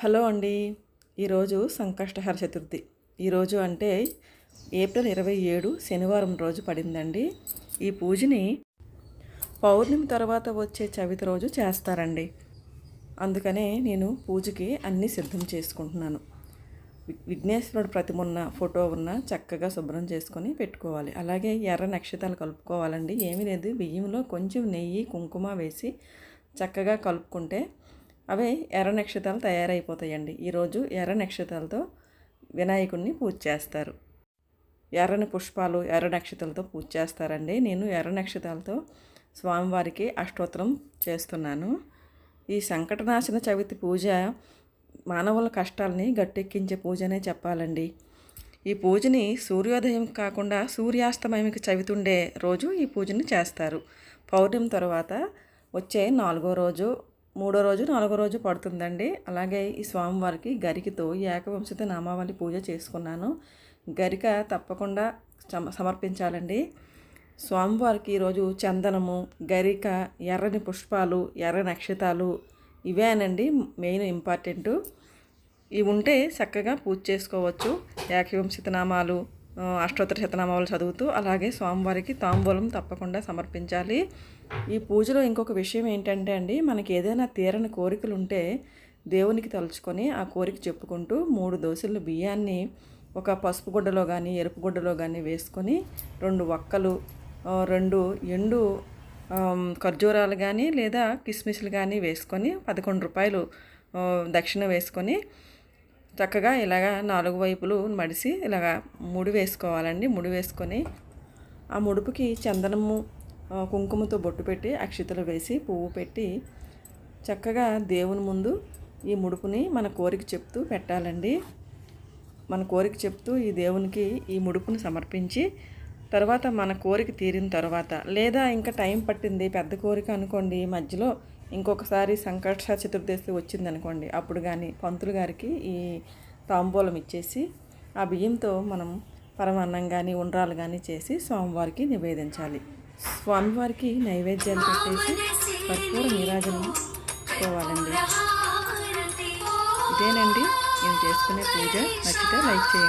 Hello అండి. ఈరోజు సంకష్టహర చతుర్థి. ఈరోజు అంటే ఏప్రిల్ ఇరవై ఏడు శనివారం రోజు పడిందండి. ఈ పూజని పౌర్ణమి తర్వాత వచ్చే చవితి రోజు చేస్తారండి. అందుకనే నేను పూజకి అన్నీ సిద్ధం చేసుకుంటున్నాను. విఘ్నేశ్వరుడు ప్రతిమ ఉన్న ఫోటో ఉన్న చక్కగా శుభ్రం చేసుకొని పెట్టుకోవాలి. అలాగే ఎర్ర నక్షత్రాలు కలుపుకోవాలండి. ఏమీ లేదు. బియ్యంలో కొంచెం నెయ్యి కుంకుమ వేసి చక్కగా కలుపుకుంటే అవి ఎర్ర నక్షత్రాలు తయారైపోతాయండి. ఈరోజు ఎర్ర నక్షత్రాలతో వినాయకుడిని పూజ చేస్తారు. ఎర్రని పుష్పాలు ఎర్ర నక్షత్రాలతో పూజ చేస్తారండి. నేను ఎర్ర నక్షత్రాలతో స్వామివారికి అష్టోత్తరం చేస్తున్నాను. ఈ సంకటనాశన చవితి పూజ మానవుల కష్టాలని గట్టెక్కించే పూజనే చెప్పాలండి. ఈ పూజని సూర్యోదయం కాకుండా సూర్యాస్తమయంకి చవితుండే రోజు ఈ పూజని చేస్తారు. పౌర్ణమి తర్వాత వచ్చే నాలుగో రోజు మూడో రోజు నాలుగో రోజు పడుతుందండి. అలాగే ఈ స్వామివారికి గరికతో ఏకవంశత నామావళి పూజ చేసుకున్నాను. గరిక తప్పకుండా సమ- సమర్పించాలండి. స్వామివారికి ఈరోజు చందనము గరిక ఎర్రని పుష్పాలు ఎర్ర నక్షతాలు ఇవేనండి మెయిన్ ఇంపార్టెంట్. ఇవి ఉంటే చక్కగా పూజ చేసుకోవచ్చు. ఏకవంశత నామాలు అష్టోత్తర శతనామాలు చదువుతూ అలాగే స్వామివారికి తాంబూలం తప్పకుండా సమర్పించాలి. ఈ పూజలో ఇంకొక విషయం ఏంటంటే అండి మనకి ఏదైనా తీరని కోరికలు ఉంటే దేవునికి తలుచుకొని ఆ కోరిక చెప్పుకుంటూ మూడు దోశల బియ్యాన్ని ఒక పసుపు గుడ్డలో కానీ ఎరుపు గుడ్డలో కానీ వేసుకొని రెండు వక్కలు రెండు ఎండు ఖర్జూరాలు కానీ లేదా కిస్మిస్లు కానీ వేసుకొని పదకొండు రూపాయలు దక్షిణ వేసుకొని చక్కగా ఇలాగ నాలుగు వైపులు మడిసి ఇలాగ ముడి వేసుకోవాలండి. ముడి వేసుకొని ఆ ముడుపుకి చందనము కుంకుమతో బొట్టు పెట్టి అక్షితలు వేసి పువ్వు పెట్టి చక్కగా దేవుని ముందు ఈ ముడుపుని మన కోరిక చెప్తూ పెట్టాలండి. మన కోరిక చెప్తూ ఈ దేవునికి ఈ ముడుపును సమర్పించి తర్వాత మన కోరిక తీరిన తర్వాత లేదా ఇంకా టైం పట్టింది పెద్ద కోరిక అనుకోండి మధ్యలో ఇంకొకసారి సంకట చతుర్దశి వచ్చిందనుకోండి అప్పుడు కానీ పంతులు గారికి ఈ తాంబూలం ఇచ్చేసి ఆ బియ్యంతో మనం పరమాన్నం కానీ ఉండ్రాలు కానీ చేసి స్వామివారికి నివేదించాలి. స్వామివారికి నైవేద్యాలు పెట్టేసి కర్పూర నీరాజనం చేసుకోవాలండి. ఇదేనండి. నేను చేసుకునే పూజ. నచ్చితే లైక్ చేయండి.